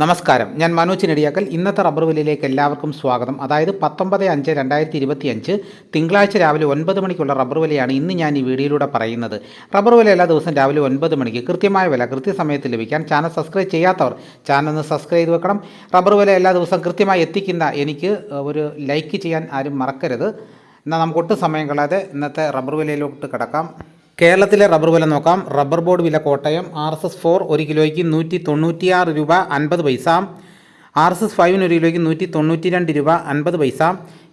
നമസ്കാരം. ഞാൻ മനോജ് നെടിയാക്കൽ ഇന്നത്തെ റബ്ബർ വില്ലിലേക്ക് എല്ലാവർക്കും സ്വാഗതം. അതായത് പത്തൊമ്പത് അഞ്ച് രണ്ടായിരത്തി ഇരുപത്തി അഞ്ച് തിങ്കളാഴ്ച രാവിലെ ഒൻപത് മണിക്കുള്ള റബ്ബർ വിലയാണ് ഇന്ന് ഞാൻ ഈ വീഡിയോയിലൂടെ പറയുന്നത്. റബ്ബർ വില എല്ലാ ദിവസവും രാവിലെ ഒൻപത് മണിക്ക് കൃത്യമായ വില കൃത്യസമയത്ത് ലഭിക്കാൻ. ചാനൽ സബ്സ്ക്രൈബ് ചെയ്യാത്തവർ ചാനൽ ഒന്ന് സബ്സ്ക്രൈബ് ചെയ്ത് വെക്കണം. റബ്ബർ വില എല്ലാ ദിവസവും കൃത്യമായി എത്തിക്കുന്ന എനിക്ക് ഒരു ലൈക്ക് ചെയ്യാൻ ആരും മറക്കരുത്. എന്നാൽ നമുക്ക് ഒട്ടും സമയം കളയാതെ ഇന്നത്തെ റബ്ബർ വിലയിലോട്ട് കിടക്കാം. കേരളത്തിലെ റബ്ബർ വില നോക്കാം. റബ്ബർ ബോർഡ് വില Kottayam. R S S four ഒരു കിലോയ്ക്ക് നൂറ്റി തൊണ്ണൂറ്റിയാറ് രൂപ അൻപത് പൈസ. ആർ എസ് എസ് ഫൈവിന് ഒരു കിലോയ്ക്ക് നൂറ്റി തൊണ്ണൂറ്റി രണ്ട് രൂപ അൻപത് പൈസ.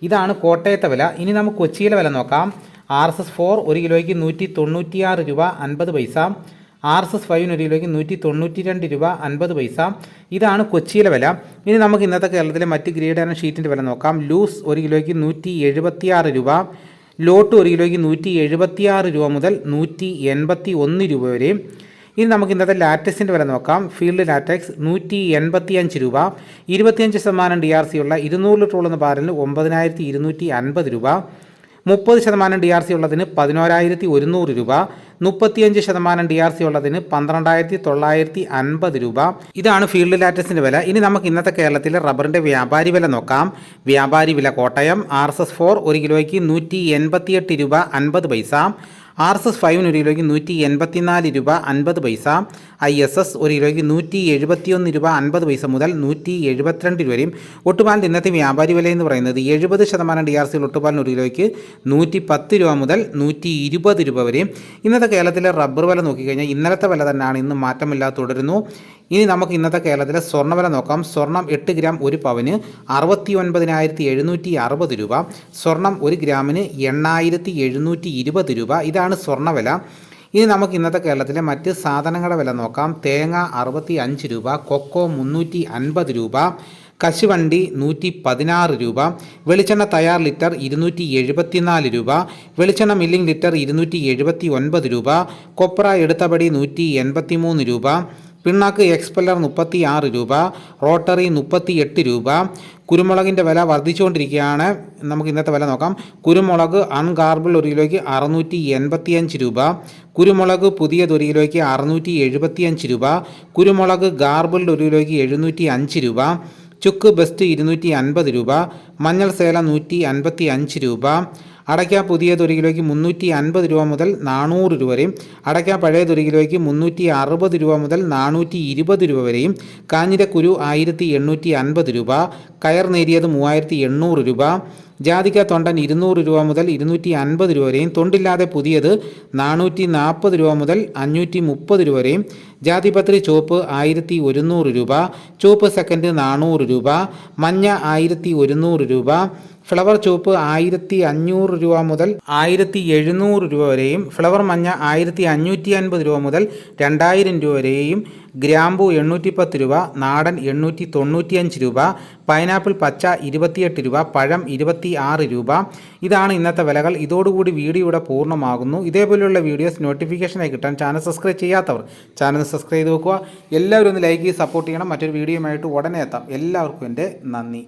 ഇതാണ് കോട്ടയത്തെ വില. ഇനി നമുക്ക് കൊച്ചിയിലെ വില നോക്കാം. ആർ എസ് എസ് ഫോർ ഒരു കിലോയ്ക്ക് നൂറ്റി തൊണ്ണൂറ്റിയാറ് രൂപ അൻപത് പൈസ. ആർ എസ് എസ് ഫൈവിന് ഒരു കിലോയ്ക്ക് നൂറ്റി തൊണ്ണൂറ്റി രണ്ട് രൂപ അൻപത് പൈസ. ഇതാണ് കൊച്ചിയിലെ വില. ഇനി നമുക്ക് ഇന്നത്തെ കേരളത്തിലെ മറ്റ് ഗ്രീഡ് ആൻഡ് ഷീറ്റിന്റെ വില നോക്കാം. ലൂസ് ഒരു കിലോയ്ക്ക് നൂറ്റി എഴുപത്തിയാറ് രൂപ. ലോട്ട് ഒരു കിലോയ്ക്ക് നൂറ്റി എഴുപത്തിയാറ് രൂപ മുതൽ നൂറ്റി എൺപത്തി ഒന്ന് രൂപ വരെയും ഇനി നമുക്ക് ഇന്നത്തെ ലാറ്റക്സിന്റെ വില നോക്കാം. ഫീൽഡ് ലാറ്റക്സ് നൂറ്റി എൺപത്തിയഞ്ച് രൂപ. ഇരുപത്തിയഞ്ച് ശതമാനം ഡി ആർ സി ഉള്ള ഇരുന്നൂറ് ലിറ്റർ ഉള്ള ബാരലിന് ഒമ്പതിനായിരത്തി ഇരുന്നൂറ്റി അൻപത് രൂപ. മുപ്പത് ശതമാനം ഡി ആർ സി ഉള്ളതിന് പതിനോരായിരത്തി ഒരുന്നൂറ് രൂപ. മുപ്പത്തിയഞ്ച് ശതമാനം ഡി ആർ സി ഉള്ളതിന് പന്ത്രണ്ടായിരത്തി തൊള്ളായിരത്തി അൻപത് രൂപ. ഇതാണ് ഫീൽഡ് ലാറ്റസിന്റെ വില. ഇനി നമുക്ക് ഇന്നത്തെ കേരളത്തിലെ റബ്ബറിന്റെ വ്യാപാരി വില നോക്കാം. വ്യാപാരി വില Kottayam R S S four ഒരു കിലോയ്ക്ക് നൂറ്റി എൺപത്തിയെട്ട് രൂപ അൻപത് പൈസ. ആർ എസ് എസ് ഫൈവിന് ഒരു കിലോയ്ക്ക് നൂറ്റി എൺപത്തിനാല് രൂപ അൻപത് പൈസ ഐ എസ് എസ് ഒരു കിലോയ്ക്ക് നൂറ്റി എഴുപത്തിയൊന്ന് രൂപ അൻപത് പൈസ മുതൽ നൂറ്റി എഴുപത്തിരണ്ട് രൂപ വരെയും. ഒട്ടുപാലിന്റെ ഇന്നത്തെ വ്യാപാരി വില എന്ന് പറയുന്നത് എഴുപത് ശതമാനം ഡി ആർ സിയിൽ ഒട്ടുപാലിന് ഒരു കിലോയ്ക്ക് നൂറ്റി പത്ത് രൂപ മുതൽ നൂറ്റി ഇരുപത് രൂപ വരെയും. ഇന്നത്തെ കേരളത്തിലെ റബ്ബർ വില നോക്കിക്കഴിഞ്ഞാൽ ഇന്നലത്തെ വില തന്നെയാണ് ഇന്ന് മാറ്റമില്ലാതെ തുടരുന്നു. ഇനി നമുക്ക് ഇന്നത്തെ കേരളത്തിലെ സ്വർണവില നോക്കാം. സ്വർണം എട്ട് ഗ്രാം ഒരു പവന് അറുപത്തി ഒൻപതിനായിരത്തി എഴുന്നൂറ്റി അറുപത് രൂപ. സ്വർണം ഒരു ഗ്രാമിന് എണ്ണായിരത്തി എഴുന്നൂറ്റി ഇരുപത് രൂപ. ഇതാണ് സ്വർണവില ഇനി നമുക്ക് ഇന്നത്തെ കേരളത്തിലെ മറ്റ് സാധനങ്ങളുടെ വില നോക്കാം. തേങ്ങ അറുപത്തി അഞ്ച് രൂപ കൊക്കോ മുന്നൂറ്റി അൻപത് രൂപ കശുവണ്ടി നൂറ്റി പതിനാറ് രൂപ വെളിച്ചെണ്ണ തയ്യാർ ലിറ്റർ ഇരുന്നൂറ്റി എഴുപത്തിനാല് രൂപ വെളിച്ചെണ്ണ മില്ലിംഗ് ലിറ്റർ ഇരുന്നൂറ്റി എഴുപത്തി ഒൻപത് രൂപ കൊപ്ര എടുത്തപടി നൂറ്റി എൺപത്തി മൂന്ന് രൂപ പിണ്ണാക്ക് എക്സ്പെല്ലർ മുപ്പത്തി ആറ് രൂപ റോട്ടറി മുപ്പത്തി എട്ട് രൂപ. കുരുമുളകിന്റെ വില വർദ്ധിച്ചുകൊണ്ടിരിക്കുകയാണ്. നമുക്ക് ഇന്നത്തെ വില നോക്കാം. കുരുമുളക് അൺഗാർബിൾ ഒരു കിലോയ്ക്ക് അറുന്നൂറ്റി എൺപത്തിയഞ്ച് രൂപ. കുരുമുളക് പുതിയത് ഒരു കിലോയ്ക്ക് അറുന്നൂറ്റി എഴുപത്തിയഞ്ച് രൂപ. കുരുമുളക് ഗാർബിൾഡ് ഒരു കിലോയ്ക്ക് എഴുന്നൂറ്റി അഞ്ച് രൂപ. ചുക്ക് ബെസ്റ്റ് ഇരുന്നൂറ്റി അൻപത് രൂപ. മഞ്ഞൾ സേല നൂറ്റി അൻപത്തി അഞ്ച് രൂപ. അടയ്ക്ക പുതിയത് ഒരു കിലോയ്ക്ക് മുന്നൂറ്റി അൻപത് രൂപ മുതൽ നാനൂറ് രൂപ വരെയും അടയ്ക്ക പഴയത് ഒരു കിലോയ്ക്ക് മുന്നൂറ്റി അറുപത് രൂപ മുതൽ നാനൂറ്റി ഇരുപത് രൂപ വരെയും കാഞ്ഞിരക്കുരു ആയിരത്തി എണ്ണൂറ്റി അൻപത് രൂപ കയർ നേരിയത് മൂവായിരത്തി എണ്ണൂറ് രൂപ ജാതിക തൊണ്ടൻ ഇരുന്നൂറ് രൂപ മുതൽ ഇരുന്നൂറ്റി അൻപത് രൂപ വരെയും തൊണ്ടില്ലാതെ പുതിയത് നാനൂറ്റി നാൽപ്പത് രൂപ മുതൽ അഞ്ഞൂറ്റി മുപ്പത് രൂപ വരെയും ജാതിപത്രി ചുവപ്പ് ആയിരത്തി ഒരുന്നൂറ് രൂപ ചുവപ്പ് സെക്കൻഡ് നാനൂറ് രൂപ മഞ്ഞ ആയിരത്തി ഒരുന്നൂറ് രൂപ ഫ്ലവർ ചുവപ്പ് ആയിരത്തി അഞ്ഞൂറ് രൂപ മുതൽ ആയിരത്തി എഴുന്നൂറ് രൂപ വരെയും ഫ്ലവർ മഞ്ഞ ആയിരത്തി അഞ്ഞൂറ്റി അൻപത് രൂപ മുതൽ രണ്ടായിരം രൂപ വരെയും ഗ്രാമ്പു എണ്ണൂറ്റി പത്ത് രൂപ നാടൻ എണ്ണൂറ്റി തൊണ്ണൂറ്റിയഞ്ച് രൂപ പൈനാപ്പിൾ പച്ച ഇരുപത്തിയെട്ട് രൂപ പഴം ഇരുപത്തി ആറ് രൂപ. ഇതാണ് ഇന്നത്തെ വിലകൾ. ഇതോടുകൂടി വീഡിയോ ഇവിടെ പൂർണമാകുന്നു. ഇതേപോലെയുള്ള വീഡിയോസ് നോട്ടിഫിക്കേഷനായി കിട്ടാൻ ചാനൽ സബ്സ്ക്രൈബ് ചെയ്യാത്തവർ ചാനൽ സബ്സ്ക്രൈബ് ചെയ്ത് വെക്കുക. എല്ലാവരും ഒന്ന് ലൈക്ക് ചെയ്ത് സപ്പോർട്ട് ചെയ്യണം. മറ്റൊരു വീഡിയോയുമായിട്ട് ഉടനെ എത്താം. എല്ലാവർക്കും എന്റെ നന്ദി.